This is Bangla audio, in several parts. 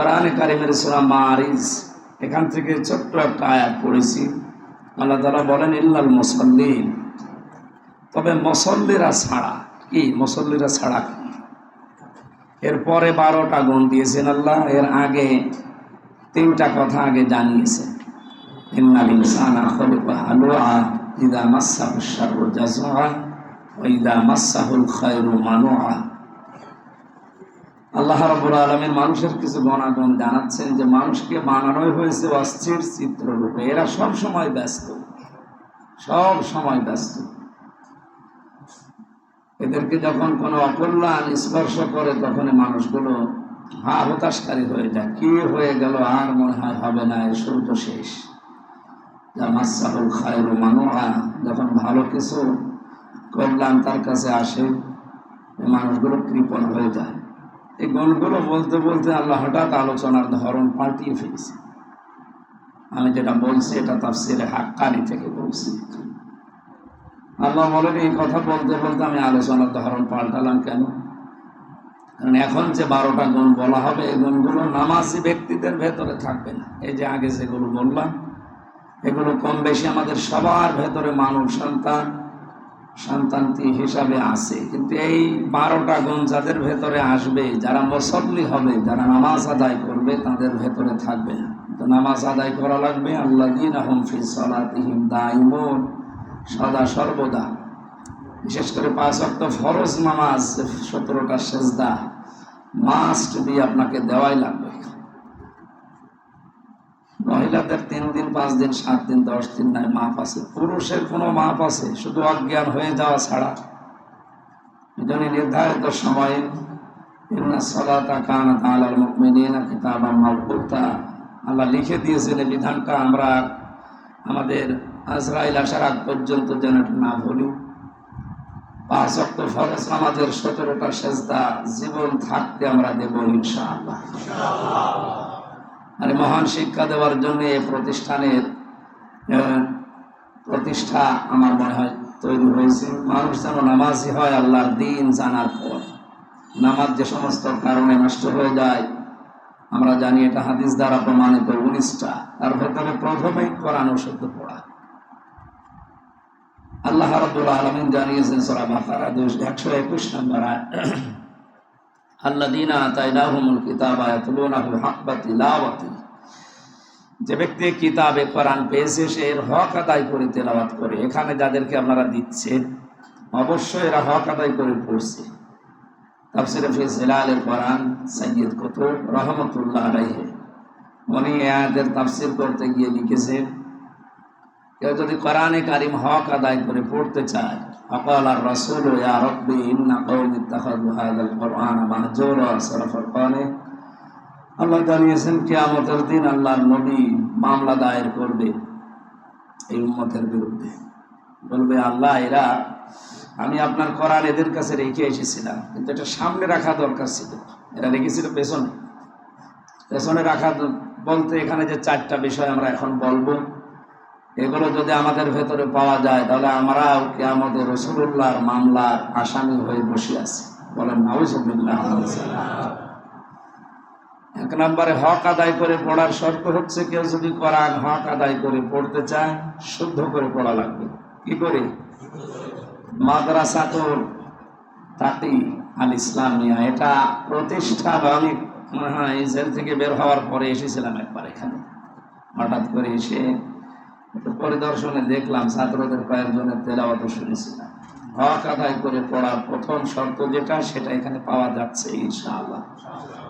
কোরআনে কারিমের সুরা মারিজ, এখান থেকে ছোট্ট একটা আয়াত পড়েছি। আল্লাহ তালা বলেন, ইল্লাল মুসল্লিন। তবে মুসল্লিরা ছাড়া কি? মুসল্লিরা ছাড়া কি? এরপরে বারোটা গুণ দিয়েছেন আল্লাহ। এর আগে তিনটা কথা আগে জানিয়েছেন। ইন্নাল ইনসানা ইদা মাসাহুল খায়রু মানুআ। আল্লাহ রাব্বুল আলামিন মানুষের কিছু গণাগুণ জানাচ্ছেন যে মানুষকে বানানোই হয়েছে অস্থির চিত্ররূপে। এরা সব সময় ব্যস্ত। সব সময় ব্যস্ত। এদেরকে যখন কোনো অকল্যাণ স্পর্শ করে, তখন মানুষগুলো হা হতাশকারী হয়ে যায়। কি হয়ে গেল আর মনে হয় হবে না এ সূর্য শেষ। যা মাসাহুল মানুয়া যখন ভালো কিছু কল্যাণ তার কাছে আসে মানুষগুলো কৃপণ হয়ে যায়। এই গুণগুলো বলতে বলতে আল্লাহ হঠাৎ আলোচনার ধরন পাল্টিয়ে ফেলেছে। আমি যেটা বলছি, এটা তার তাফসিরে হাক্কানি থেকে বলছি। আল্লাহ বলেন, এই কথা বলতে বলতে আমি আলোচনার ধরন পাল্টালাম কেন? কারণ এখন যে বারোটা গুণ বলা হবে, এই গুণগুলো নামাজি ব্যক্তিদের ভেতরে থাকবে না। এই যে আগে যেগুলো বললাম, এগুলো কম বেশি আমাদের সবার ভেতরে মানব সন্তান সন্তানটি হিসাবে আছে। কিন্তু এই বারোটা গুণ যাদের ভেতরে আসবে, যারা মুসল্লি হবে, যারা নামাজ আদায় করবে, তাদের ভেতরে থাকবে না। তো নামাজ আদায় করা লাগবে। আল্লাহ দিন আহমফি সলাতিহিম দাইমন সদা সর্বদা। বিশেষ করে পাঁচ অক্ট ফরজ নামাজ, সতেরোটা সেজদা, মাস্ট দিয়ে আপনাকে দেওয়াই লাগবে। মহিলাদের তিন দিন, পাঁচ দিন, সাত দিন, দশ দিন নাই, মাপ আছে। পুরুষের কোনো মাপ আছে, শুধু অজ্ঞান হয়ে যাওয়া ছাড়া। এজন্য নির্ধারিত সময়ে আল্লাহ লিখে দিয়েছেন এই বিধানটা, আমরা আমাদের আজরাইল আসার আগ পর্যন্ত যেন না ভুলি পাঁচ অক্ট ফরজ আমাদের সতেরোটা সেজদা জীবন থাকতে আমরা দেব ইনশাআল্লাহ। আর মহান শিক্ষা দেওয়ার জন্য এই প্রতিষ্ঠানের প্রতিষ্ঠা আমার মনে হয় তৈরি হয়েছে। মানুষ যেন নামাজি হয়, আল্লাহর দিন জানার পর। নামাজ যে সমস্ত কারণে নষ্ট হয়ে যায়, আমরা জানি এটা হাদিস দ্বারা প্রমাণিত, উনিশটা। তার ভেতরে প্রথমেই কোরআন শুদ্ধ পড়া। আল্লাহ রাব্বুল আলামিন জানিয়েছেন সূরা বাকারা 121 নম্বর আয়াত আল্লাযীনা আতাইনাহুমুল কিতাবা ইয়াতলুনাহু হাক্কা তিলাওয়াতি। যে ব্যক্তি কিতাবে কোরআন পেয়েছে, সে এর হক আদায় করে তেলাওয়াত করে। এখানে যাদেরকে আপনারা দিচ্ছেন, অবশ্যই এরা হক আদায় করে পড়ছে। তাফসিরে ফি জিলালের কোরআন সাইয়্যিদ কুতুব রহমাতুল্লাহ আলাইহি। উনি আয়াতের তাফসির করতে গিয়ে লিখেছেন, কেউ যদি কোরআনে কারিম হক আদায় করে পড়তে চায় অকাল আর রসুল ইয়া রব্বি ইন্না কওমি ইত্তাখাযু হাযাল কুরআন মাহজুরা সূরা আল্লাহ জানিয়েছেন, কিয়ামতের দিন আল্লাহর নবী মামলা দায়ের করবে এই উম্মতের বিরুদ্ধে। বলবে, আল্লাহ, এরা, আমি আপনার করার এদের কাছে রেখে এসেছিলাম, কিন্তু এটা সামনে রাখা দরকার ছিল। এরা রেখেছিল পেছনে। পেছনে রাখা বলতে এখানে যে চারটা বিষয় আমরা এখন বলব। এগুলো যদি আমাদের ভেতরে পাওয়া যায়, তাহলে আমরাও কে আমাদের রসুল্লাহর মামলার আসামি হয়ে বসে আছি। বলেন, নাউজুবিল্লাহ এক নম্বরে, হক আদায় করে পড়ার শর্ত হচ্ছে, কেউ যদি কোরআন হক আদায় করে পড়তে চায়, শুদ্ধ করে পড়া লাগবে। কি করে? মাদ্রাসা তো তাকি আল ইসলামিয়া, এটা প্রতিষ্ঠা আমি মনে হয়, জেল থেকে বের হওয়ার পরে এসেছিলাম একবার এখানে। হঠাৎ করে এসে পরিদর্শনে দেখলাম ছাত্রদের কয়েকজনের তেলাওয়াত শুনেছিলাম হক আদায় করে পড়ার প্রথম শর্ত যেটা, সেটা এখানে পাওয়া যাচ্ছে, ইনশাআল্লাহ।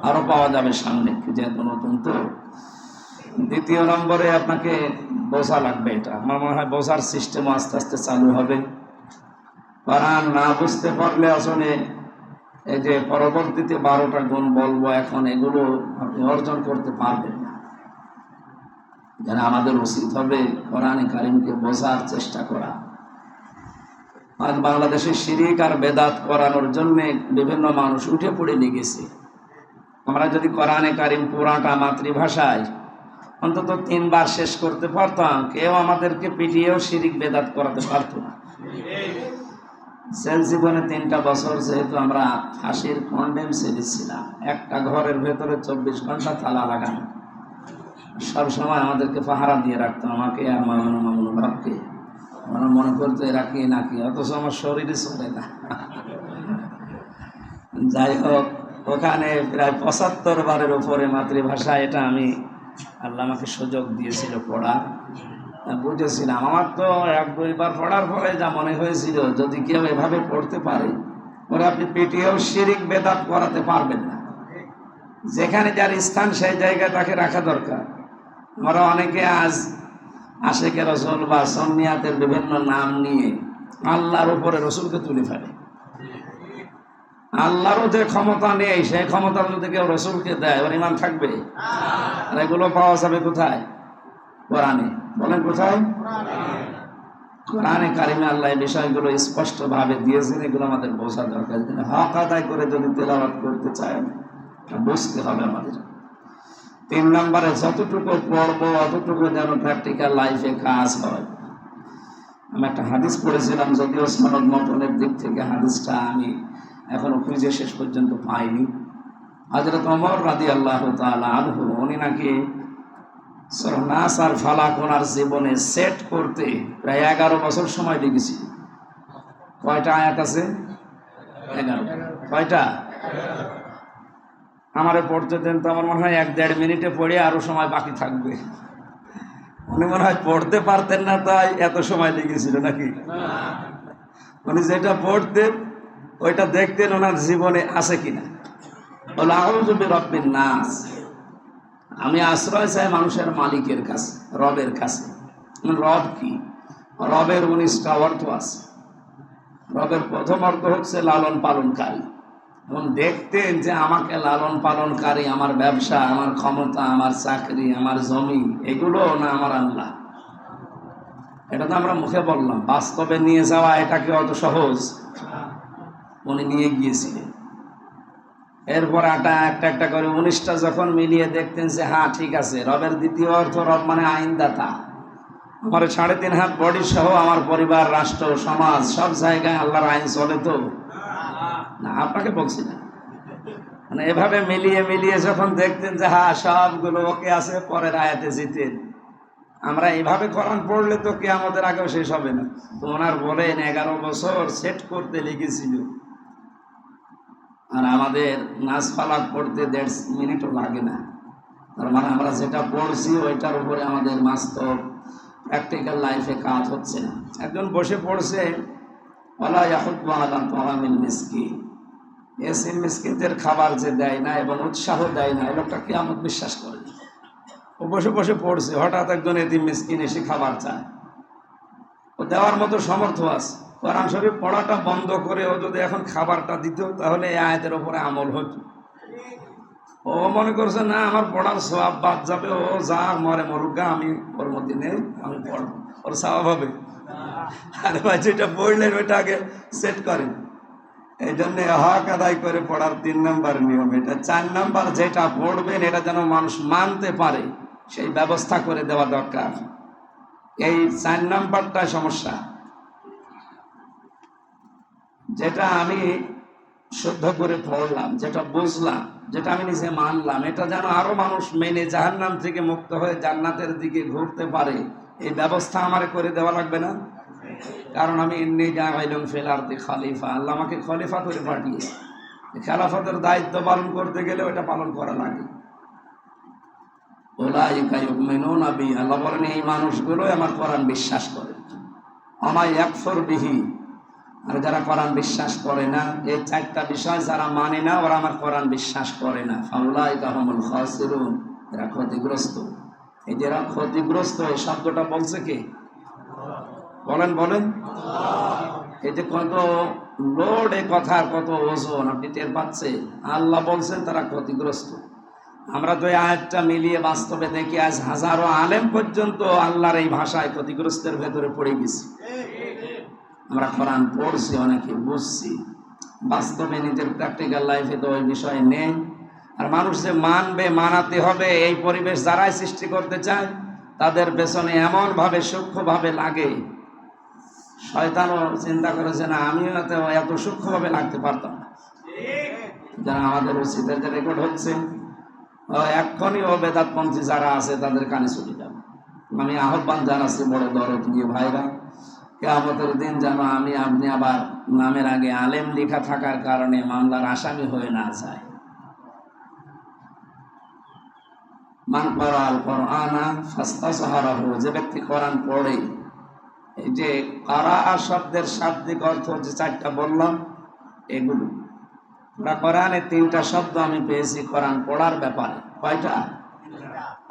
আরও পাওয়া যাবে সামনে, যেহেতু নতুন তো। দ্বিতীয় নম্বরে আপনাকে বোঝা লাগবে এটা। আমার মনে হয় বোঝার সিস্টেম আস্তে আস্তে চালু হবে। কোরআন না বুঝতে পারলে আসলে এই যে পরবর্তীতে বারোটা গুণ বলব, এখন এগুলো আপনি অর্জন করতে পারবেন। যারা আমাদের উচিত হবে কোরআনে কারিমকে বোঝার চেষ্টা করা। আজ বাংলাদেশে শিরিক আর বেদাত করানোর জন্য বিভিন্ন মানুষ উঠে পড়ে লেগেছে। আমরা যদি কোরআনে কারিম পুরাটা মাতৃভাষায় অন্তত তিনবার শেষ করতে পারতাম, কেউ আমাদেরকে পিটিয়েও শিরিক বেদাত করাতে পারতো না। সেল জীবনে তিনটা বছর যেহেতু আমরা ফাঁসির কন্ডেম সিরিজ ছিলাম একটা ঘরের ভেতরে চব্বিশ ঘণ্টা তালা লাগানো। সব সময় আমাদেরকে পাহারা দিয়ে রাখতো আমাকে আর মামুন মামুন ভাবকে। আমরা মনে করতো এরা কে কি নাকি অথচ আমার শরীরে চলে না। যাই হোক, ওখানে প্রায় পঁচাত্তর বারের উপরে মাতৃভাষা, এটা আমি আল্লাহ আমাকে সুযোগ দিয়েছিল পড়ার। বুঝেছিলাম। আমার তো এক দুইবার পড়ার পরে যা মনে হয়েছিল, যদি কেউ এভাবে পড়তে পারে, ওরা আপনি পিটিয়েও শিরিক বেদাত করাতে পারবেন না। যেখানে যার স্থান, সেই জায়গায় তাকে রাখা দরকার। আমরা অনেকে আজ আশেকে রসুল বা সন্নিয়াতের বিভিন্ন নাম নিয়ে আল্লাহর উপরে রসুলকে তুলে ফেলে। আল্লাহরও যে ক্ষমতা নেই, সেই ক্ষমতা যদি কেউ রসুলকে দেয় ওর ইমান থাকবে? আর এগুলো পাওয়া যাবে কোথায়? কোরআনে। বলেন কোথায়? কোরআনে কারিমে আল্লাহ এই বিষয়গুলো স্পষ্টভাবে দিয়েছেন, এগুলো আমাদের বোঝা দরকার। হক আদায় করে যদি তেলাওয়াত করতে চায়, বুঝতে হবে আমাদের। তিন নম্বরে যতটুকু পড়ব, অতটুকু যেন প্র্যাকটিক্যাল লাইফে কাজ হয়। আমি একটা হাদিস পড়েছিলাম, যদিও সনদ মতনের দিক থেকে হাদিসটা আমি এখনও খুঁজে শেষ পর্যন্ত পাইনি। হজরত অমর রাদি আল্লাহ আনহু, উনি নাকি নাস আর ফালাক ওনার জীবনে সেট করতে প্রায় এগারো বছর সময় লেগেছি। কয়টা আয়াত আছে? এগারো। কয়টা? আমারে পড়তে দেন তো আমার মনে হয় এক দেড় মিনিটে পড়ে আরও সময় বাকি থাকবে। উনি মনে হয় পড়তে পারতেন না তাই এত সময় লেগেছিল নাকি? উনি যেটা পড়তেন, ওইটা দেখতেন ওনার জীবনে আছে কিনা। বলে আউজুবি রব্বিন নাস। আমি আশ্রয় চাই মানুষের মালিকের কাছে, রবের কাছে। রব কি? রবের উনিশটা অর্থ আছে। রবের প্রথম অর্থ হচ্ছে লালন পালনকারী। দেখতেন যে আমাকে লালন পালনকারী, আমার ব্যবসা, আমার ক্ষমতা, আমার চাকরি, আমার জমি, এগুলো না আমার আল্লাহ। এটা তো আমরা মুখে বললাম, বাস্তবে নিয়ে যাওয়া এটাকে অত সহজ? উনি নিয়ে গিয়েছিলেন। এরপর আটা একটা একটা করে উনিশটা যখন মিলিয়ে দেখতেন যে হ্যাঁ ঠিক আছে, রবের দ্বিতীয় অর্থ রব মানে আইনদাতা। আমার সাড়ে তিন হাত বডি সহ আমার পরিবার, রাষ্ট্র, সমাজ, সব জায়গায় আল্লাহর আইন চলে তো। না, আপনাকে বলছি না। মানে এভাবে মিলিয়ে মিলিয়ে যখন দেখতেন যে হ্যাঁ সবগুলো ওকে আছে, পরের আয়াতে জিতেন। আমরা এভাবে কোরআন পড়লে তো কে আমাদের আগেও শেষ হবে না। তো ওনার বলেন, এগারো বছর সেট করতে লিখেছিল। আর আমাদের নাচ ফালাক পড়তে দেড় মিনিটও লাগে না। তার মানে আমরা যেটা পড়ছি, ওইটার উপরে আমাদের বাস্তব প্র্যাকটিক্যাল লাইফে কাজ হচ্ছে না। একজন বসে পড়ছে ওলা ইয়াহুদ্দু আলা তাআমিল মিসকিন। এসিম মিসকিনদের খাবার যে দেয় না এবং উৎসাহ দেয় না, এ লোকটা কিয়ামত বিশ্বাস করে। ও বসে বসে পড়ছে, হঠাৎ একজন এতিম মিসকিন এসে খাবার চায়। ও দেওয়ার মতো সমর্থ আছে। কোরআন শরীফ পড়াটা বন্ধ করে ও যদি এখন খাবারটা দিত, তাহলে এই আয়াতের ওপরে আমল হতো। ও মনে করছে, না, আমার পড়ার সব বাদ যাবে। ও যা মরে মরুগা আমি ওর মধ্যে নেই, আমি পড়ব। ওর স্বভাব হবে। আর ভাই, যেটা পড়লেন ওইটা আগে সেট করেন। এই জন্য হক আদায় করে পড়ার তিন নাম্বার নিয়ম এটা। চার নাম্বার যেটা পড়বেন, এটা যেন মানুষ মানতে পারে, সেই ব্যবস্থা করে দেওয়া দরকার। এই চার নাম্বারটা সমস্যা। যেটা আমি শুদ্ধ করে পড়লাম, যেটা বুঝলাম, যেটা আমি নিজে মানলাম, এটা যেন আরও মানুষ মেনে জাহান্নাম থেকে মুক্ত হয়ে জান্নাতের দিকে ঘুরতে পারে, এই ব্যবস্থা আমার করে দেওয়া লাগবে না? কারণ আমি এমনি জাগাইলাম ফেলারতে খালিফা, আল্লাহ আমাকে খলিফা করে পাঠিয়েছে খেলাফতের দায়িত্ব পালন করতে গেলে ওটা পালন করা লাগে। আল্লাহ বলেন, এই মানুষগুলো আমার বিশ্বাস করে। আমায় বিহি, আর যারা কোরআন বিশ্বাস করে না, এই চারটা বিষয় যারা মানে না, ওরা আমার কোরআন বিশ্বাস করে না। ফাউলাইকা হুমুল খাসিরুন, এরা ক্ষতিগ্রস্ত। যে ক্ষতিগ্রস্ত, এই শব্দটা বলছে কে? বলেন বলেন। এই যে কত লোড এ কথার কত ওজন আপনি টের পাচ্ছেন? আল্লাহ বলছেন, তারা ক্ষতিগ্রস্ত। আমরা তো এই আয়াতটা মিলিয়ে বাস্তবে দেখি, আজ হাজারো আলেম পর্যন্ত আল্লাহর এই ভাষায় ক্ষতিগ্রস্তের ভেতরে পড়ে গেছি। আমরা কোরআন পড়ছি, অনেকে বুঝছি। বাস্তবে নিজের প্র্যাকটিক্যাল লাইফে তো ওই বিষয় নেই। আর মানুষ যে মানবে, মানাতে হবে, এই পরিবেশ যারাই সৃষ্টি করতে চায়, তাদের পেছনে এমনভাবে সূক্ষ্মভাবে লাগে। শয়তানও চিন্তা করেছে, না, আমিও এত এত সূক্ষ্মভাবে লাগতে পারতাম না। যারা আমাদের উচিতের যে রেকর্ড হচ্ছে এক্ষণই ও বেদাতপন্থী যারা আছে, তাদের কানে ছুটি যাবে। আমি আহ্বান জানাচ্ছি বড় দরদ দিয়ে ভাইরা, কেয়ামতের দিন যেন আমি, আপনি আবার নামের আগে আলেম লেখা থাকার কারণে মামলার আসামি হয়ে না যায়। মান করাল কোরআনা ফাস্তা সাহারাহু যে ব্যক্তি কোরআন পড়ে যে কারা শব্দের শাব্দিক অর্থ যে চারটা বললাম, এগুলো। কোরআনে তিনটা শব্দ আমি পেয়েছি, কোরআন পড়ার ব্যাপারে। কয়টা?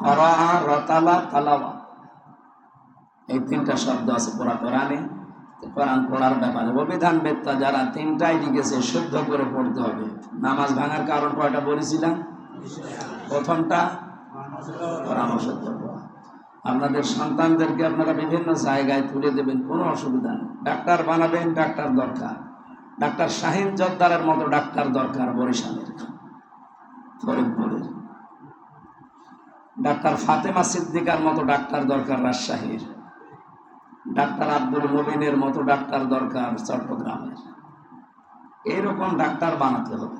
করা রতালা তালাওয়া এই তিনটা শব্দ আছে পুরা কোরআনে। কোরআন পড়ার ব্যাপারে অভিধান বেত্তা যারা তিনটাই লিখেছে, শুদ্ধ করে পড়তে হবে। নামাজ ভাঙার কারণ কয়টা বলেছিলাম? প্রথমটা, কোরআন অশুদ্ধ পড়া। আপনাদের সন্তানদেরকে আপনারা বিভিন্ন জায়গায় তুলে দেবেন, কোনো অসুবিধা নেই। ডাক্তার বানাবেন, ডাক্তার দরকার। ডাক্তার শাহিন জর্দারের মতো ডাক্তার দরকার বরিশালের। ফরিদপুরের। ডাক্তার ফাতেমা সিদ্দিকার মতো ডাক্তার দরকার রাজশাহীর। ডাক্তার আব্দুল নবীনের মতো ডাক্তার দরকার চট্টগ্রামের। এইরকম ডাক্তার বানাতে হবে।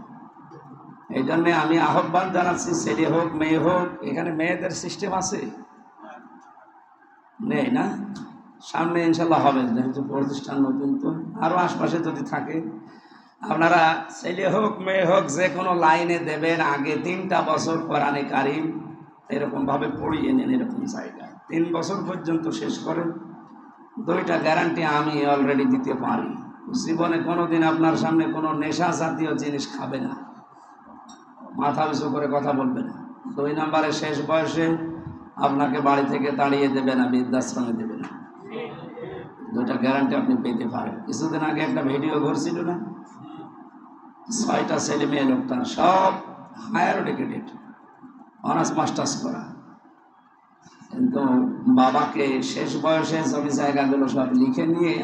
এই জন্যে আমি আহ্বান জানাচ্ছি, ছেলে হোক, মেয়ে হোক, এখানে মেয়েদের সিস্টেম আছে। নেই না? সামনে ইনশাল্লাহ হবে, যেহেতু প্রতিষ্ঠান নতুন তো। আরও আশপাশে যদি থাকে, আপনারা ছেলে হোক, মেয়ে হোক, যে কোনো লাইনে দেবেন, আগে তিনটা বছর কোরআনে কারিম এরকমভাবে পড়িয়ে নেন এরকম জায়গায়। তিন বছর পর্যন্ত শেষ করেন দুইটা গ্যারান্টি আমি অলরেডি দিতে পারি। জীবনে কোনোদিন আপনার সামনে কোনো নেশা জাতীয় জিনিস খাবে না। মাথা উঁচু করে কথা বলবে না। দুই নম্বরে শেষ বয়সে আপনাকে বাড়ি থেকে তাড়িয়ে দেবে না বৃদ্ধাশ্রমে দেবে না দুটা গ্যারান্টি আপনি পেতে পারেন। কিছুদিন আগে একটা ভিডিও ঘুরছিল না? ছয়টা ছেলে মেয়ে লোকটার সব হায়ার এডুকেটেড অনার্স মাস্টার্স করা। কিন্তু বাবাকে শেষ বয়সে জমি জায়গাগুলো সব লিখে নিয়ে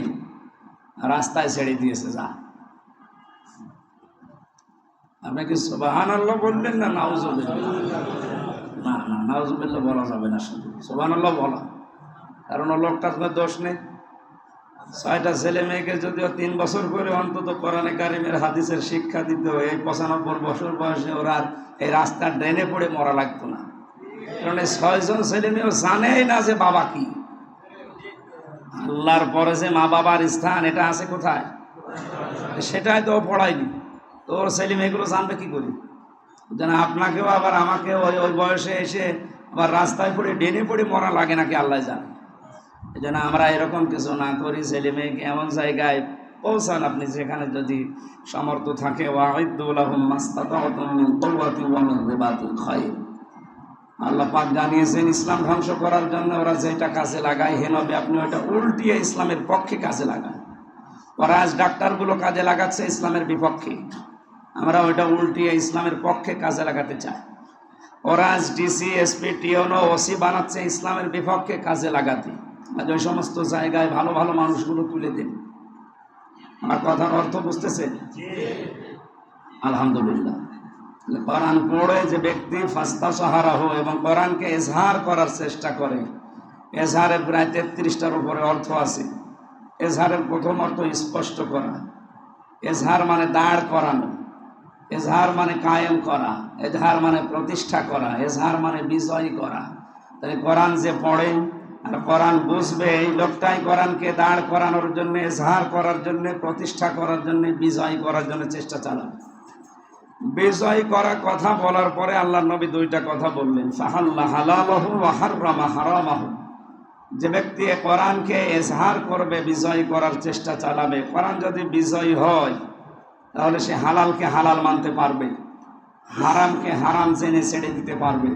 রাস্তায় ছেড়ে দিয়েছে, যা। আপনাকে সোবাহান আল্লাহ বললেন না, নাউজুবিল্লাহ? না না, নাউজুবিল্লাহ বলা যাবে না শুধু। সোবাহান আল্লাহ বলা। কারণ ও লোকটার কোনো দোষ নেই। ছয়টা ছেলে মেয়েকে যদিও তিন বছর করে অন্তত কোরআনে কারিমের হাদিসের শিক্ষা দিত এই পঁচানব্বই বছর বয়সে ওরা এই রাস্তার ড্রেনে পড়ে মরা লাগতো না। কারণ এই ছয়জন ছেলে মেয়েও জানেই না যে বাবা কি। আল্লাহর পরে যে মা বাবার স্থান, এটা আছে কোথায়? সেটাই তো ও পড়ায়নি। তো ওর ছেলে মেয়েগুলো জানবে কি করি? যেন আপনাকেও আবার আমাকেও ওই ওই বয়সে এসে আবার রাস্তায় পড়ে ডেনে পড়ে মরা লাগে নাকি আল্লাহ জানে। এই জন্য আমরা এরকম কিছু না করি, ছেলে মেয়েকে এমন জায়গায় পৌঁছান আপনি যেখানে যদি সমর্থ থাকে। আল্লাহ পাক জানিয়েছেন, ইসলাম ধ্বংস করার জন্য ওরা যেটা কাজে লাগায় হেনবে আপনি ওটা উল্টিয়ে ইসলামের পক্ষে কাজে লাগান। ওরা আজ ডাক্তারগুলো কাজে লাগাচ্ছে ইসলামের বিপক্ষে। আমরা ওইটা উল্টিয়ে ইসলামের পক্ষে কাজে লাগাতে চাই। ওরা আজ ডিসি এসপি টিওনো ওসি বানাচ্ছে, ইসলামের বিপক্ষে কাজে লাগাতে। আজ ওই সমস্ত জায়গায় ভালো ভালো মানুষগুলো তুলে দিন আমার কথার অর্থ বুঝতেছে? আলহামদুলিল্লাহ। কোরআন পড়ে যে ব্যক্তি ফাস্তা সাহারাহ এবং কোরআনকে এজহার করার চেষ্টা করে, এজহারের প্রায় তেত্রিশটার উপরে অর্থ আছে। এজহারের প্রথম অর্থ স্পষ্ট করা। এজহার মানে দাঁড় করানো। এজহার মানে কায়েম করা, এজহার মানে প্রতিষ্ঠা করা, এজহার মানে বিজয় করা। তাই কোরআন যে পড়ে আর কোরআন বুঝবে, এই লোকটাই কোরআনকে দাঁড় করানোর জন্য, এজহার করার জন্য, প্রতিষ্ঠা করার জন্য, বিজয় করার জন্য চেষ্টা চালাবে। বিজয় করা কথা বলার পরে আল্লাহ নবী দুইটা কথা বললেন ফাহাল্লাহ হালালহু ওয়াহাররামা হারামাহু। যে ব্যক্তি কোরআনকে এজহার করবে, বিজয় করার চেষ্টা চালাবে, কোরআন যদি বিজয় হয় তাহলে সে হালালকে হালাল মানতে পারবে, হারামকে হারাম জেনে ছেড়ে দিতে পারবে।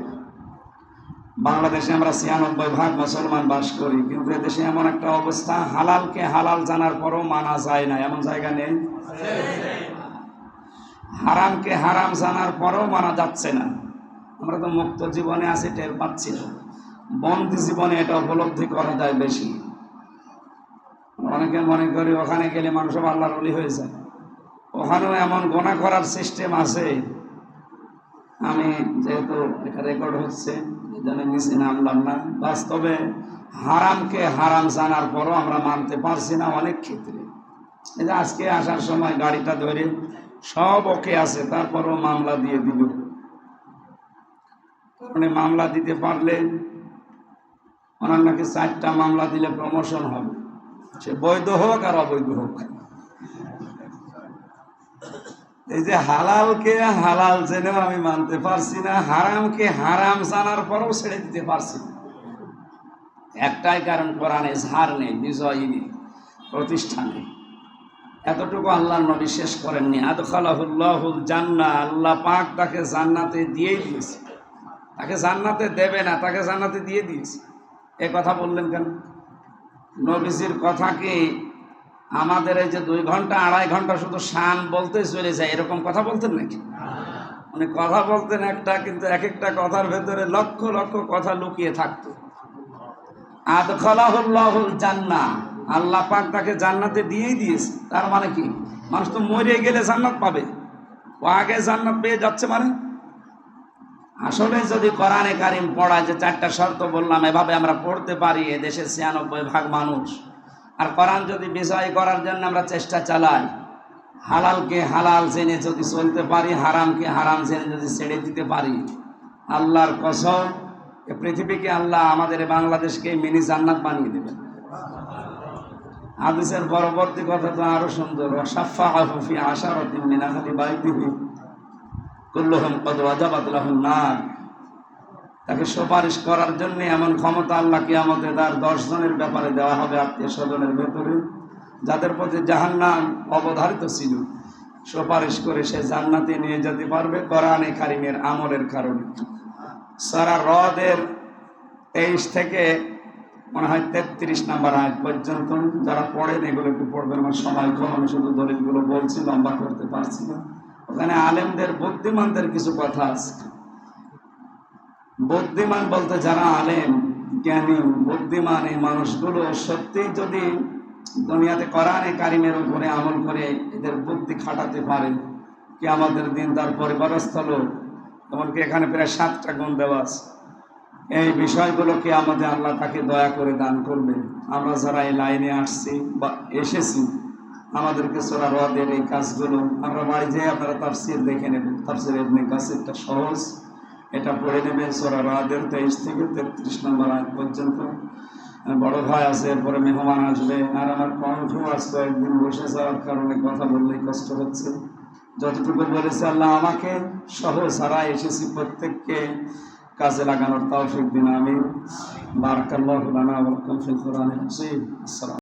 বাংলাদেশে আমরা ছিয়ানব্বই ভাগ মুসলমান বাস করি, কিন্তু এদেশে এমন একটা অবস্থা, হালালকে হালাল জানার পরও মানা যায় না। এমন জায়গা নেই? হারামকে হারাম জানার পরেও মানা যাচ্ছে না। আমরা তো মুক্ত জীবনে আছি, টের পাচ্ছি না। বন্দি জীবনে এটা উপলব্ধি করা যায় বেশি। অনেকে মনে করি, ওখানে গেলে মানুষ আল্লাহর অলি হয়ে যায়। ওখানেও এমন গোনা করার সিস্টেম আছে। আমি যেহেতু এটা রেকর্ড হচ্ছে এই জন্য নিচে নামলাম না। বাস্তবে হারামকে হারাম জানার পরও আমরা মানতে পারছি না অনেক ক্ষেত্রে। এই যে আজকে আসার সময় গাড়িটা ধরে সব ওকে আছে, তারপরও মামলা দিয়ে দিল। এই মামলা দিতে পারলে ওনার নাকি চারটা মামলা দিলে প্রমোশন হবে। সে বৈধ হোক আর অবৈধ হোক। এই যে হালালকে হালাল জেনেও আমি মানতে পারছি না হারামকে হারাম জানার পরও ছেড়ে দিতে পারছি না। একটাই কারণ কোরআনে ঝাড় নেই বিজয়ী নেই, প্রতিষ্ঠা নেই। এতটুকু আল্লাহ নবী শেষ করেননি। আদখালাহুল্লাহুল জান্না, আল্লাহ পাক তাকে জান্নাতে দিয়েই দিয়েছে। তাকে জান্নাতে দেবে না, তাকে জান্নাতে দিয়ে দিয়েছে। এ কথা বললেন কেন? নবীজির কথা কি আমাদের এই যে দুই ঘণ্টা, আড়াই ঘণ্টা শুধু শান বলতে চলে যায়, এরকম কথা বলতেন নাকি? উনি কথা বলতেন একটা, কিন্তু এক একটা কথার ভেতরে লক্ষ লক্ষ কথা লুকিয়ে থাকতো। আদখালাহুল্লাহুল জান্না আল্লাহ পাক তাকে জান্নাতে দিয়েই দিয়েছে। তার মানে কি? মানুষ তো মরে গেলে জান্নাত পাবে। ও আগে জান্নাত পেয়ে যাচ্ছে মানে? আসলে যদি কোরআনে কারিম পড়া যে চারটা শর্ত বললাম, এভাবে আমরা পড়তে পারি এ দেশের ছিয়ানব্বই ভাগ মানুষ। আর কোরআন যদি বিষয় করার জন্য আমরা চেষ্টা চালাই, হালালকে হালাল জেনে যদি চলতে পারি, হারামকে হারাম জেনে যদি ছেড়ে দিতে পারি, আল্লাহর কসম পৃথিবীকে আল্লাহ আমাদের বাংলাদেশকে মিনি জান্নাত বানিয়ে দেবেন। হাদিসের পরবর্তী কথা তো আরও সুন্দর সাফা হাফি আশারতিন মিনাহালি বাইদিহি কুল্লুহুম কদ ওয়াজাবাত লাহুম নার। তাকে সুপারিশ করার জন্য এমন ক্ষমতা আল্লাহ কি আমাদের তার দশ জনের ব্যাপারে দেওয়া হবে আত্মীয় স্বজনের ভেতরে, যাদের প্রতি জাহান্নাম অবধারিত ছিল। সুপারিশ করে সে জান্নাতে নিয়ে যেতে পারবে কোরআনে কারিমের আমলের কারণে। সারা হ্রদের তেইশ থেকে মনে হয় তেত্রিশ নাম্বার আয় পর্যন্ত, যারা পড়েন এগুলো একটু পড়বেন, আমার সময় কম, আমি শুধু দলিলগুলো বলছি, লম্বা করতে পারছি না। ওখানে আলেমদের, বুদ্ধিমানদের কিছু কথা আছে। বুদ্ধিমান বলতে যারা আলেম, জ্ঞানী, বুদ্ধিমান এই মানুষগুলো সত্যি যদি দুনিয়াতে কোরআনে কারিমের উপরে আমল করে এদের বুদ্ধি খাটাতে পারে, কি আমাদের দিন তার পরিবারস্থল এমনকি এখানে প্রায় সাতটা গুণ দেওয়া আছে। এই বিষয়গুলোকে আমাদের আল্লাহ তাকে দয়া করে দান করবেন? আমরা যারা এই লাইনে আসছি বা এসেছি, আমাদেরকে সোরা রদের এই কাজগুলো, আমরা বাড়ি যেয়ে আপনারা তাফসির দেখে নেবেন। তাফসির এমনি কাসিরটা সহজ। এটা পড়ে নেবেন সোরা রদের তেইশ থেকে তেত্রিশ নম্বর আগ পর্যন্ত। বড় ভাই আছে, এরপরে মেহমান আসবে। আর আমার কণ্ঠ আসতো, একদিন বসে যাওয়ার কারণে কথা বললেই কষ্ট হচ্ছে। যতটুকু বলেছে আল্লাহ আমাকে সহ সারা এসেছি প্রত্যেককে কাজে লাগানোর তৌফিক দিন আমি বারাকাল্লাহু ওয়া লাকুম ফিল কোরআনিল আসসালাম